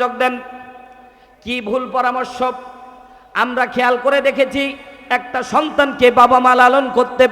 যোগ দেন। কি ভুল পরামর্শ? আমরা খেয়াল করে দেখেছি, একটা সন্তানকে বাবা মা লালন করতে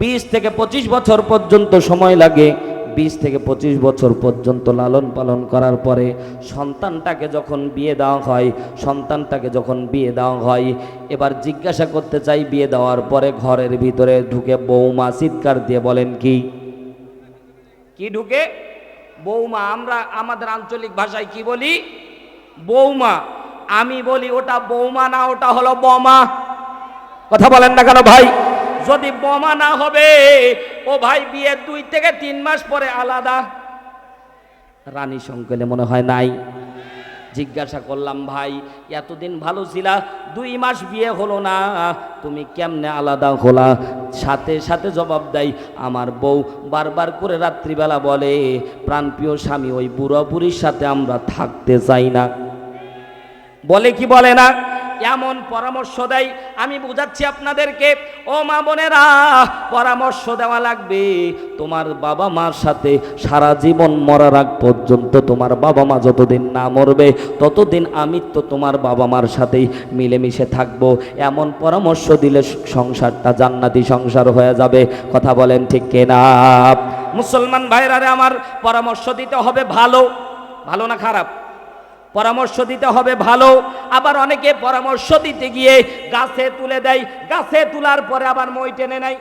বিশ থেকে পঁচিশ বছর পর্যন্ত সময় লাগে। বিশ থেকে পঁচিশ বছর পর্যন্ত লালন পালন করার পরে সন্তানটাকে যখন বিয়ে দেওয়া হয়, সন্তানটাকে যখন বিয়ে দেওয়া হয়, এবার জিজ্ঞাসা করতে চাই বিয়ে দেওয়ার পরে ঘরের ভিতরে ঢুকে বৌমা চিৎকার দিয়ে বলেন, কি? কি ঢুকে? বৌমা, আমরা আমাদের আঞ্চলিক ভাষায় কি বলি? বৌমা। আমি বলি, ওটা বৌমা না, ওটা হলো বোমা। কথা বলেন না কেন ভাই? যদি বোমা না হবে, ও ভাই বিয়ের দুই থেকে তিন মাস পরে আলাদা। রানী সংকলে মনে হয় নাই। জিজ্ঞাসা করলাম, ভাই, এতদিন ভালো ছিলা, দুই মাস বিয়ে হলো না, তুমি কেমনে আলাদা হলা? সাথে সাথে জবাব দেয়, আমার বউ বারবার করে রাত্রিবেলা বলে, প্রাণপ্রিয় স্বামী, ওই বুড়ো বুড়ির সাথে আমরা থাকতে চাই না। বলে কি বলে না? এমন পরামর্শ দেয়। আমি বুঝাচ্ছি আপনাদেরকে, ও মা বোনেরা, পরামর্শ দেওয়া লাগবে। তোমার বাবা মার সাথে সারা জীবন মরার আগ পর্যন্ত তোমার বাবা মা যতদিন না মরবে, ততদিন আমি তো তোমার বাবা মার সাথেই মিলেমিশে থাকব। এমন পরামর্শ দিলে সংসারটা জান্নাতি সংসার হয়ে যাবে। কথা বলেন ঠিক কেনা? মুসলমান ভাইরারে আমার পরামর্শ দিতে হবে ভালো। ভালো না খারাপ? পরামর্শ দিতে হবে ভালো। আবার অনেকে পরামর্শ দিতে গিয়ে গাছে তুলে দেয়। গাছে তোলার পরে আবার মই টেনে নেয়।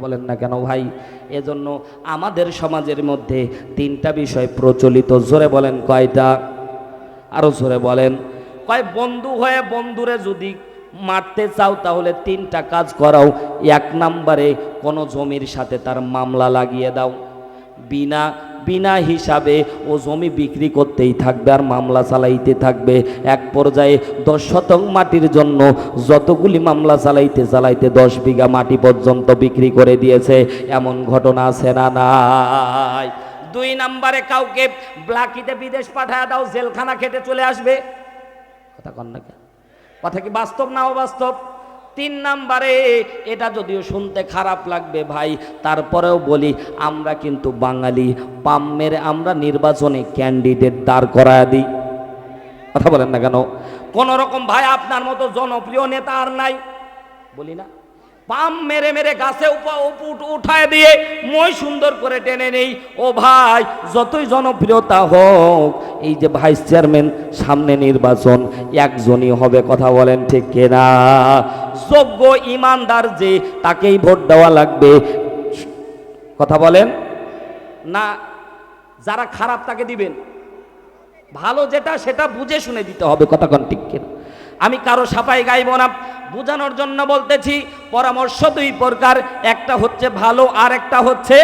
বলেন না কেন ভাই? এজন্য আমাদের সমাজের মধ্যে তিনটা বিষয় প্রচলিত। জোরে বলেন কয়টা? আরও জোরে বলেন। কয়, বন্ধু হয়ে বন্ধুরে যদি মারতে চাও তাহলে তিনটা কাজ করাও। এক নাম্বারে কোনো জমির সাথে তার মামলা লাগিয়ে দাও। বিনা বিনা হিসাবে ও জমি বিক্রি করতেই থাকবে আর মামলা চালাইতে থাকবে। এক পর্যায়ে দশ শতক মাটির জন্য যতগুলি মামলা চালাইতে চালাইতে দশ বিঘা মাটি পর্যন্ত বিক্রি করে দিয়েছে। এমন ঘটনা আছে না নাই? দুই নাম্বারে কাউকে ব্লাকিতে বিদেশ পাঠায় দাও, জেলখানা খেটে চলে আসবে। কথা কন না কথা কি বাস্তব না অবাস্তব? তিন নাম্বারে, এটা যদিও শুনতে খারাপ লাগবে ভাই, তারপরেও বলি, আমরা কিন্তু বাঙালি পাম মেরে আমরা নির্বাচনে ক্যান্ডিডেট দাঁড় করায় দিই। কথা বলেন না কেন? কোনোরকম ভাই আপনার মতো জনপ্রিয় নেতা আর নাই। বলি না। পাম মেরে মেরে গাছে উঠায় দিয়ে মই সুন্দর করে টেনে নেই। ও ভাই, যতই জনপ্রিয়তা হোক, এই যে ভাইস চেয়ারম্যান, সামনে নির্বাচন, একজনই হবে কথা বলেন ঠিক কিনা? যোগ্য ইমানদার যে, তাকেই ভোট দেওয়া লাগবে। কথা বলেন? না, যারা খারাপ তাকে দিবেন। ভালো যেটা, সেটা বুঝে শুনে দিতে হবে, কথা কন ঠিক কিনা? আমি কারও সাপাই গাইব না। বোঝানোর জন্য বলতেছি পরামর্শ দুই প্রকার একটা হচ্ছে ভালো আর একটা হচ্ছে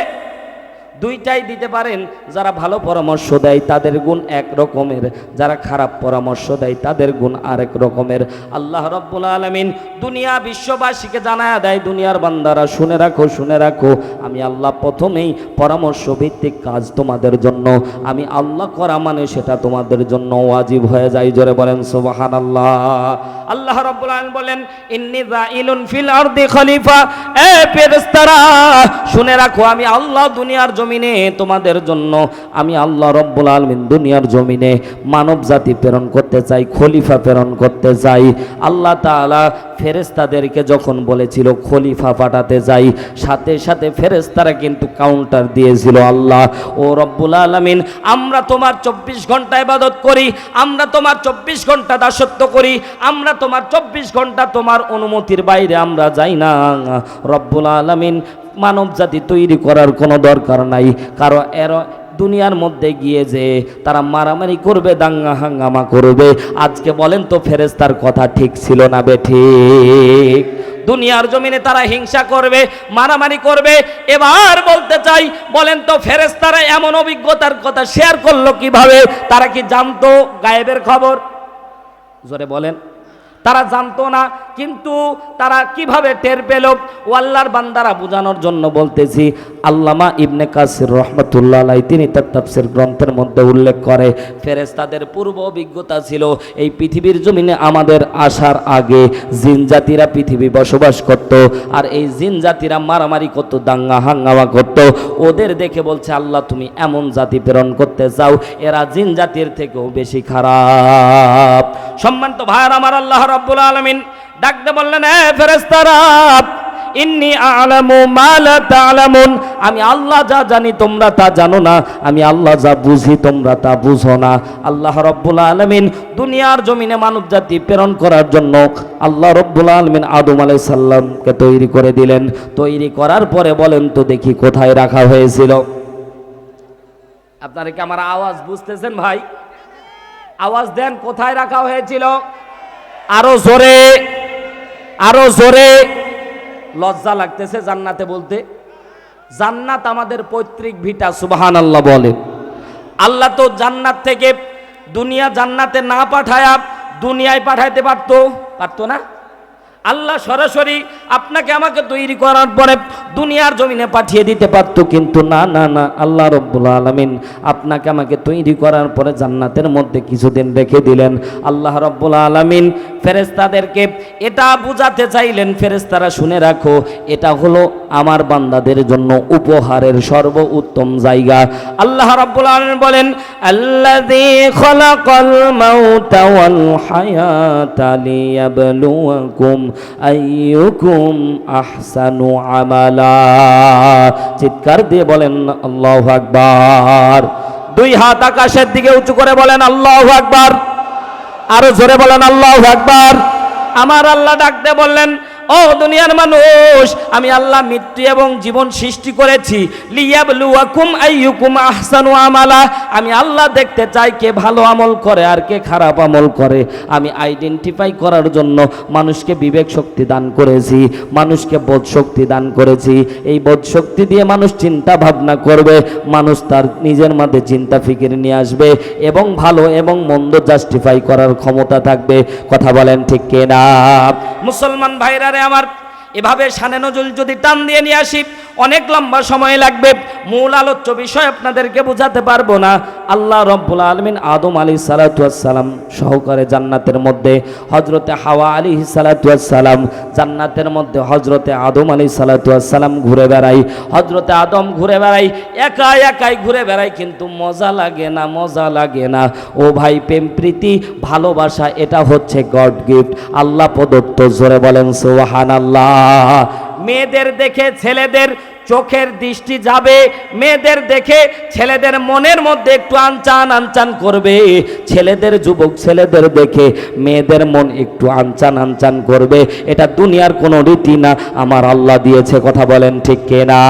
দুইটাই দিতে পারেন। যারা ভালো পরামর্শ দেয়, তাদের গুণ এক রকমের। যারা খারাপ পরামর্শ দেয়, তাদের গুণ আরেক রকমের। আল্লাহ রব্বুল আলমিন দুনিয়া বিশ্ববাসীকে জানায় দেয়, দুনিয়ার বান্দারা, শুনে রাখো শুনে রাখো। আমি আল্লাহ প্রথমেই পরামর্শ ভিত্তিক কাজ তোমাদের জন্য। আমি আল্লাহ করা মানে সেটা তোমাদের জন্য ওয়াজিব হয়ে যায়। জোরে বলেন সুবাহান আল্লাহ আল্লাহ রব্বুল আলমিন বলেন, ইন্নি জাইলুন ফিল আরদি খলিফা। এ ফেরেশতারা, শুনে রাখো, আমি আল্লাহ দুনিয়ার জমিনে তোমাদের জন্য আমি আল্লাহ রব্বুল আলমিন দুনিয়ার জমিনে মানব জাতি প্রেরণ করতে চাই, খলিফা প্রেরণ করতে চাই। আল্লাহ তাআলা ফেরেশতাদেরকে যখন বলেছিল খলিফা পাঠাতে যাই, সাথে সাথে ফেরেশতারা কিন্তু কাউন্টার দিয়েছিল আল্লাহ, ও রব্বুল আলমিন, আমরা তোমার চব্বিশ ঘণ্টা ইবাদত করি, আমরা তোমার চব্বিশ ঘণ্টা দাসত্ব করি, আমরা তোমার চব্বিশ ঘণ্টা তোমার অনুমতির বাইরে আমরা যাই না। রব্বুল আলমিন মানব জাতি তৈরি করার কোনো দরকার নাই। কারও এর দুনিয়ার মধ্যে গিয়ে যে তারা মারামারি করবে, দাঙ্গা হাঙ্গামা করবে। আজকে বলেন তো ফেরেস্তার কথা ঠিক ছিল না বে ঠিক? দুনিয়ার জমিনে তারা হিংসা করবে, মারামারি করবে। এবার বলতে চাই, বলেন তো ফেরেস্তারা এমন অভিজ্ঞতার কথা শেয়ার করল কীভাবে? তারা কি জানতো? গায়েবের খবর? জোরে বলেন। তারা জানতো না, কিন্তু তারা কীভাবে টের পেল? আল্লাহর বান্দারা বোঝানোর জন্য বলতেছি, আল্লামা ইবনে কাসির রহমতুল্লাহ আলাই তিনি তার তাফসির গ্রন্থের মধ্যে উল্লেখ করে, ফেরেশতাদের পূর্ব অভিজ্ঞতা ছিল, এই পৃথিবীর জমিনে আমাদের আসার আগে জিন জাতিরা পৃথিবী বসবাস করত, আর এই জিন জাতিরা মারামারি করতো, দাঙ্গা হাঙ্গামা করত। ওদের দেখে বলছে, আল্লাহ তুমি এমন জাতি প্রেরণ করতে চাও, এরা জিন জাতির থেকেও বেশি খারাপ। সম্মানিত ভাইয়ার, আমার আল্লাহ রাব্বুল আলামিন ডাকতে বললেন ইন্নি আলামু মা লা তা'লামুন। আমি আল্লাহ যা জানি তোমরা তা জানো না। আমি আল্লাহ যা বুঝি তোমরা তা বুঝো না। আল্লাহ রব্বুল আলামিন দুনিয়ার জমিনে মানব জাতি প্রেরণ করার জন্য আল্লাহ রব্বুল আলামিন আদম আলাইহিস সালামকে তৈরি করে দিলেন। তৈরি করার পরে বলেন তো দেখি কোথায় রাখা হয়েছিল। আপনারা কি আমার আওয়াজ বুঝতেছেন ভাই? আওয়াজ দেন, কোথায় রাখা হয়েছিল? আরও জোরে আরও জোরে। লজ্জা লাগতেছে জান্নাতে বলতে। জান্নাত আমাদের পৈতৃক ভিটা সুবাহান আল্লাহ বলে। আল্লাহ তো জান্নাত থেকে দুনিয়া জান্নাতে না পাঠায়া দুনিয়ায় পাঠাইতে পারতো পারতো না? আল্লাহ সরাসরি আপনাকে আমাকে তৈরি করার পরে দুনিয়ার জমিনে পাঠিয়ে দিতে পারতো, কিন্তু না না না, আল্লাহ রব্বুল আলমিন আপনাকে আমাকে তৈরি করার পরে জান্নাতের মধ্যে কিছুদিন রেখে দিলেন। আল্লাহ রব্বুল আলমিন ফেরেস্তাদেরকে এটা বুঝাতে চাইলেন ফেরেস্তারা শুনে রাখো, এটা হলো আমার বান্দাদের জন্য উপহারের সর্ব উত্তম জায়গা। আল্লাহ রব্বুল আলমিন বলেন, আল্লাযী আইয়ুকুম আহসানু আমালা। চিৎকার দিয়ে বলেন, আল্লাহু আকবার। দুই হাত আকাশের দিকে উঁচু করে বলেন, আল্লাহু আকবার। আরও জোরে বলেন, আল্লাহু আকবার। আমার আল্লাহ ডাকতে বললেন ও দুনিয়ার মানুষ, আমি আল্লাহ মৃত্যু এবং জীবন সৃষ্টি করেছি। লিয়াবলুয়াকুম আইয়ুকুম আহসানু আমালা। আমি আল্লাহ দেখতে চাই কে ভালো আমল করে আর কে খারাপ আমল করে। আমি আইডেন্টিফাই করার জন্য মানুষকে বিবেক শক্তি দান করেছি, মানুষকে বোধ শক্তি দান করেছি। এই বোধ শক্তি দিয়ে মানুষ চিন্তা ভাবনা করবে, মানুষ তার নিজের মধ্যে চিন্তা ফিকির নিয়ে আসবে এবং ভালো এবং মন্দ জাস্টিফাই করার ক্ষমতা থাকবে। কথা বলেন ঠিক কিনা? মুসলমান ভাইরা আমার। এভাবে সানে নজরুল যদি টান দিয়ে নিয়ে আসি, অনেক লম্বা সময় লাগবে। মূল আলোচ্য বিষয় আপনাদেরকে বোঝাতে পারব না। আল্লাহ রব্বুল আলমিন আদম আলী সালাতাম সহকারে জান্নাতের মধ্যে হজরতে হাওয়া আলী সালাতাম জান্নাতের মধ্যে হজরতে আদম আলী সালাতাম ঘুরে বেড়াই। হজরতে আদম ঘুরে বেড়াই একা একাই ঘুরে বেড়াই, কিন্তু মজা লাগে না, মজা লাগে না। ও ভাই প্রেম, প্রীতি, ভালোবাসা, এটা হচ্ছে গড গিফট। আল্লাহ প্রদত্ত, জোরে বলেন সোহান আল্লাহ মেয়েদের দেখে ছেলেদের চোখের দৃষ্টি যাবে, মেয়েদের দেখে ছেলেদের মনের মধ্যে একটু আনচান আনচান করবে। ছেলেদের যুবক ছেলেদের দেখে মেয়েদের মন একটু আনচান আনচান করবে। এটা দুনিয়ার কোনো রীতি না, আমার আল্লাহ দিয়েছে, কথা বলেন ঠিক কেনা?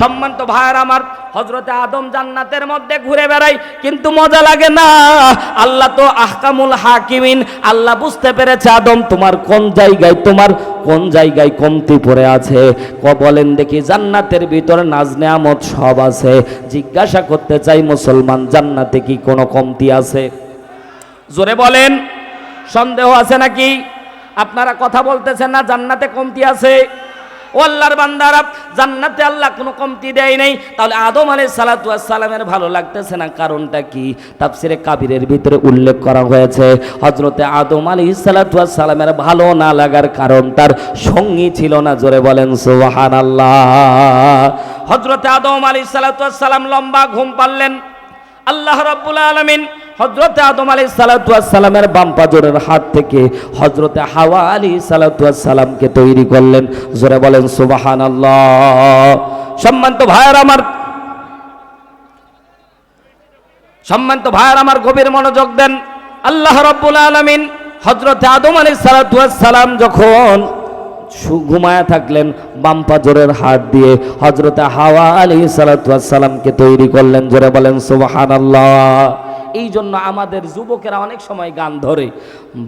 সম্মান তো ভাইয়ার, আমার হজরতে আদম জান্নাতের মধ্যে ঘুরে বেড়াই, কিন্তু মজা লাগে না। আল্লাহ তো আহকামুল হাকিমিন, আল্লাহ বুঝতে পেরেছে, আদম, তোমার কোন জায়গায়, তোমার কোন জায়গায় কমতি পড়ে আছে? ক, বলেন দেখি, জান্নাতের ভিতরে নাজ নেয়ামত সব আছে। জিজ্ঞাসা করতে চাই, মুসলমান জান্নাতে কি কোনো কমতি আছে? জোরে বলেন, সন্দেহ আছে নাকি? আপনারা কথা বলতেছেন না, জান্নাতে কমতি আছে? ও আল্লাহর বান্দারা, জান্নাতে আল্লাহ কোনো কমতি দেয় নাই। তাহলে আদম আলাই সালাতু সালামের ভালো লাগতেছে না? কারণটা কি? তাফসিরে কাবিরের ভিতরে উল্লেখ করা হয়েছে হজরতে আদম আলী সালাতু সালামের ভালো না লাগার কারণ তার সঙ্গী ছিল না, জোরে বলেন সোহান আল্লাহ হজরতে আদম আলী সালাতু সালাম লম্বা ঘুম পারলেন আল্লাহ রাব্বুল আলামিন হজরতে আদম আলী সালামের বাম পাজরের হাত থেকে হজরতে হাওয়া আলী সালামকে তৈরি করলেন। জোরে বলেন সুবাহান আল্লাহ সম্মানিত ভাইয়ার আমার সম্মানিত ভাইয়ার আমার গভীর মনোযোগ দেন। আল্লাহ রব্বুল আলমিন হজরতে আদম আলী সালাম যখন ঘুমায়া থাকলেন বাম্পা জোরের হাত দিয়ে হজরতে হাওয়া আলী সালাতামকে তৈরি করলেন। জোরে বলেন সুবাহান এই জন্য আমাদের যুবকেরা অনেক সময় গান ধরে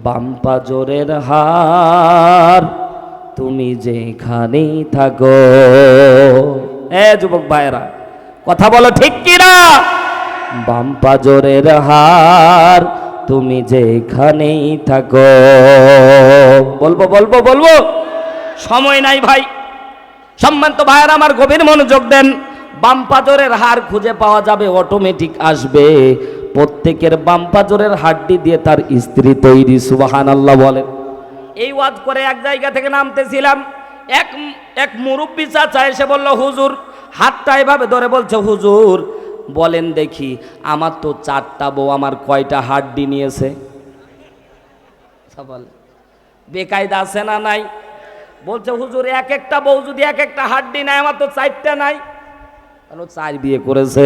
বাম্পা জোরের হার, তুমি যেখানেই থাকো। এ যুবক ভাইরা কথা বলো ঠিক কিনা? বাম্পা জোরের হার, তুমি যেখানেই থাকো। বলব বলব বলব? সময় নাই ভাই। সম্মানিত ভাইয়ের, আমার গভীর মনোযোগ দেন। বাম পাজরের হাড় খুঁজে পাওয়া যাবে অটোমেটিক আসবে। প্রত্যেকের বাম হাড্ডি দিয়ে তার স্ত্রী তৈরি সুবাহান আল্লাহ বলেন। এই ওয়াজ করে এক জায়গা থেকে নামতেছিলাম, এক এক মুরব্বী চাচা এসে বলল, হুজুর, হাতটা এভাবে ধরে বলছে, হুজুর, বলেন দেখি আমার তো চারটা বউ, আমার কয়টা হাড্ডি নিয়েছে? বেকায়দা আছে না নাই? বলছে, হুজুর, এক একটা বউ যদি এক একটা হাড্ডি নেয়, আমার তো চারটা নাই। চার বিয়ে করেছে।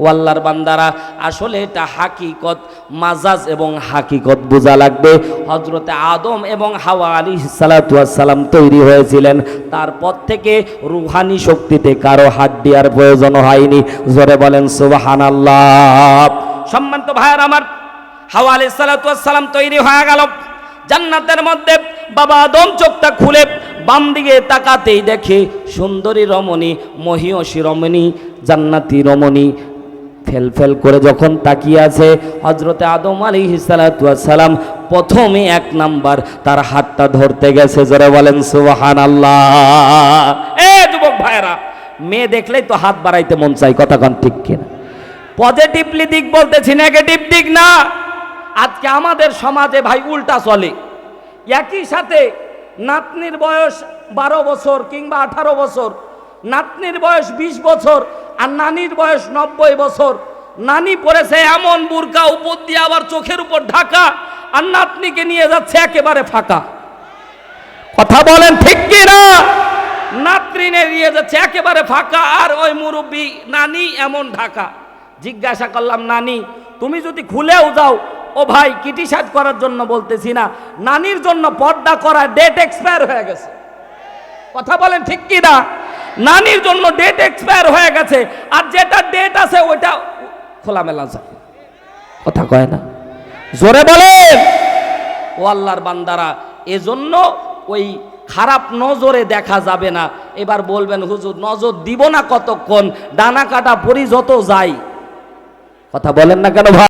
ও আল্লাহর বান্দারা, আসলে এটা হাকিকত, মাজাজ এবং হাকিকত বোঝা লাগবে। হজরতে আদম এবং হাওয়া আলী সালাম তৈরি হয়েছিলেন। তারপর থেকে রুহানি শক্তিতে কারও হাত দেওয়ার প্রয়োজন হয়নি। জোরে বলেন সুবাহান আল্লাহ সম্মানিত ভাইয়ার আমার, হাওয়া আলী সালাম তৈরি হয়ে গেল। জান্নাতের মধ্যে বাবা আদম চোখটা খুলে বাম দিকে তাকাতেই দেখে সুন্দরী রমণী, মহিয়সী রমণী, জান্নাতি রমণী ফেল ফেল করে যখন তাকিয়ে আছে হজরতে আদম আলী সালাম, প্রথমে এক নাম্বার তার হাতটা ধরতে গেছে, জোরে বলেন সুবাহান আল্লাহ এ যুবক ভাইরা মেয়ে দেখলেই তো হাত বাড়াইতে মন চাই কথা কন ঠিক কিনা। পজিটিভলি দিক বলতেছি নেগেটিভ দিক না। আজকে আমাদের সমাজে ভাই উল্টা চলে। একই সাথে নাতনির বয়স বারো বছর কিংবা আঠারো বছর। নাতনির বয়স ২০ বছর আর নানির বয়স নব্বই বছর। নানি পড়েছে এমন বুরকা, উপর দিয়ে আবার চোখের উপর ঢাকা আর নাতনিকে নিয়ে যাচ্ছে একেবারে ফাঁকা। কথা বলেন ঠিক কি না নাতরিনে নিয়ে যাচ্ছে একেবারে ফাঁকা আর ওই মুরব্বী নানি এমন ঢাকা। জিজ্ঞাসা করলাম, নানি, তুমি যদি খুলেও যাও, ও ভাই কিটিসাজ করার জন্য বলতেছি না, নানির জন্য পর্দা করা ডেট এক্সপায়ার হয়ে গেছে। কথা বলেন ঠিক কি না নানির জন্য ডেট এক্সপায়ার হয়ে গেছে, আর যেটা ডেট আছে ওইটা খোলামেলা যায় কথা কয় না? জোরে বলেন ও আল্লাহর বান্দারা, এজন্য ওই খারাপ নজরে দেখা যাবে না। এবার বলবেন, হুজুর, নজর দিব না কতক্ষণ? ডানা কাটা পরি যত যাই। কথা বলেন না কেন ভাই?